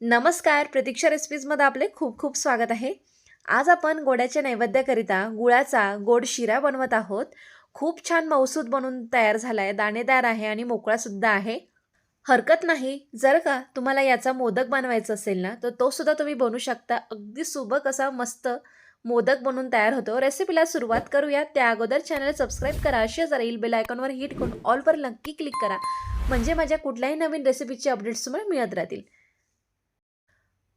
नमस्कार प्रतीक्षा रेसिपीजमध्ये आपले खूप खूप स्वागत आहे. आज आपण गोड्याच्या नैवेद्याकरिता गुळाचा गोड शिरा बनवत आहोत. खूप छान मौसूद बनून तयार झाला आहे दाणेदार आहे आणि मोकळासुद्धा आहे. हरकत नाही जर का तुम्हाला याचा मोदक बनवायचा असेल ना तर तो सुद्धा तुम्ही बनवू शकता. अगदी सुबक असा मस्त मोदक बनून तयार होतो. रेसिपीला सुरुवात करूया. त्या अगोदर चॅनल सबस्क्राईब करा. शेजारी येईल बेल आयकॉनवर हिट करून ऑलवर नक्की क्लिक करा. म्हणजे माझ्या कुठल्याही नवीन रेसिपीचे अपडेट्स तुम्हाला मिळत राहतील.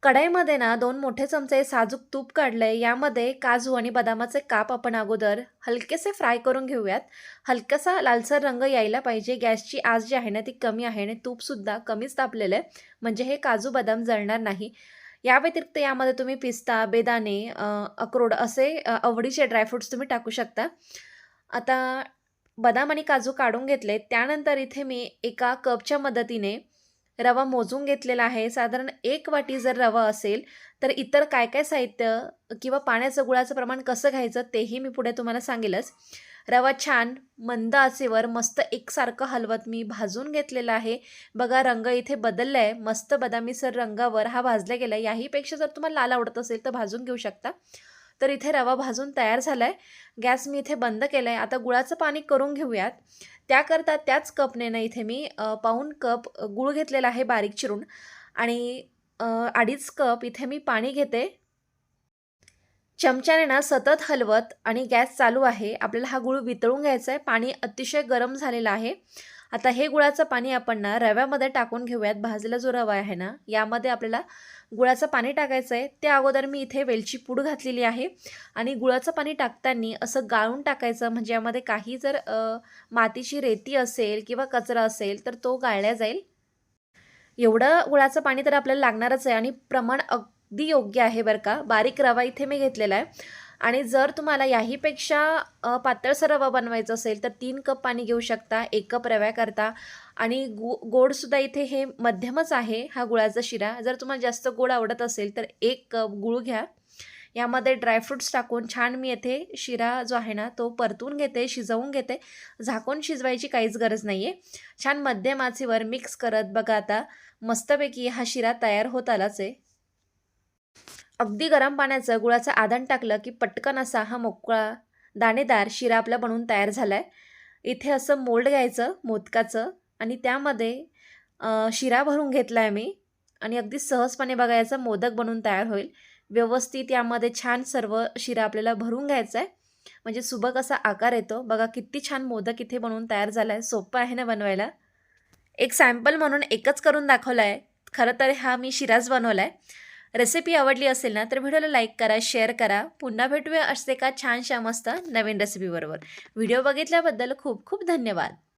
कढईमध्ये ना दोन मोठे चमचे साजूक तूप काढलंय. यामध्ये काजू आणि बदामाचे काप आपण अगोदर हलकेसे फ्राय करून घेऊयात. हलकासा लालसर रंग यायला पाहिजे. गॅसची आज जी आहे ना ती कमी आहे आणि तूपसुद्धा कमीच तापलेलं आहे. म्हणजे हे काजू बदाम जळणार नाही. या व्यतिरिक्त यामध्ये तुम्ही पिस्ता बेदाणे अक्रोड असे आवडीचे ड्रायफ्रुट्स तुम्ही टाकू शकता. आता बदाम आणि काजू काढून घेतले त्यानंतर इथे मी एका कपच्या मदतीने रवा मोजून घेतलेला आहे. साधारण एक वाटी जर रवा असेल तर इतर काय काय साहित्य किंवा पाण्याचं गुळाचं प्रमाण कसं घ्यायचं तेही मी पुढे तुम्हाला सांगेलच. रवा छान मंद आचेवर मस्त एकसारखं हलवत मी भाजून घेतलेला आहे. बघा रंग इथे बदलला आहे मस्त बदामीसर रंगावर हा भाजला गेला आहे याहीपेक्षा जर तुम्हाला लाल आवडत असेल तर भाजून घेऊ शकता. तर इथे रवा भाजून तयार झाला आहे गॅस मी इथे बंद केला आहे आता गुळाचं पाणी करून घेऊयात. त्याकरता त्याच कपने ना इथे मी पाऊन कप गूळ घेतलेला आहे बारीक चिरून. आणि अडीच कप इथे मी पाणी घेते. चमच्याने ना सतत हलवत आणि गॅस चालू आहे. आपल्याला हा गुळ वितळून घ्यायचा आहे पाणी अतिशय गरम झालेलं आहे. आता हे गुळाचं पाणी आपण ना रव्यामध्ये टाकून घेऊयात. भाजलेला जो रवा आहे ना यामध्ये आपल्याला गुळाचं पाणी टाकायचं आहे. त्या अगोदर मी इथे वेलची पूड घातलेली आहे आणि गुळाचं पाणी टाकताना असं गाळून टाकायचं. म्हणजे यामध्ये काही जर मातीची रेती असेल किंवा कचरा असेल तर तो गाळला जाईल. एवढं गुळाचं पाणी तर आपल्याला लागणारच आहे आणि प्रमाण अगदी योग्य आहे बरं का. बारीक रवा इथे मी घेतलेला आहे. आणि जर तुम्हाला याहीपेक्षा पातळसर रवा बनवायचा असेल तर तीन कप पाणी घेऊ शकता एक कप रव्याकरता आणि गु गोडसुद्धा इथे हे मध्यमच आहे हा गुळाचा शिरा. जर तुम्हाला जास्त गोड आवडत असेल तर एक कप गुळ घ्या. यामध्ये ड्रायफ्रूट्स टाकून छान मी येथे शिरा जो आहे ना तो परतून घेते शिजवून घेते. झाकून शिजवायची काहीच गरज नाही आहे छान मध्यम आचेवर मिक्स करत बघा आता. मस्तपैकी हा शिरा तयार होत आलाच आहे. अगदी गरम पाण्याचं गुळाचं आदान टाकलं की पटकन असा हा मोकळा दाणेदार शिरा आपला बनवून तयार झाला आहे इथे असं मोल्ड घ्यायचं मोदकाचं आणि त्यामध्ये शिरा भरून घेतला आहे मी आणि अगदी सहजपणे बघायचं मोदक बनवून तयार होईल. व्यवस्थित यामध्ये छान सर्व शिरा आपल्याला भरून घ्यायचा आहे म्हणजे सुबक असा आकार येतो. बघा किती छान मोदक इथे बनवून तयार झाला आहे सोपं आहे ना बनवायला? एक सॅम्पल म्हणून एकच करून दाखवला आहे खरं तर हा मी शिराच बनवला आहे रेसिपी आवडली असेल ना तर व्हिडिओला लाईक करा शेअर करा. पुन्हा भेटूया असते का छानशा मस्त नवीन रेसिपीबरोबर व्हिडिओ बघितल्याबद्दल खूप खूप धन्यवाद.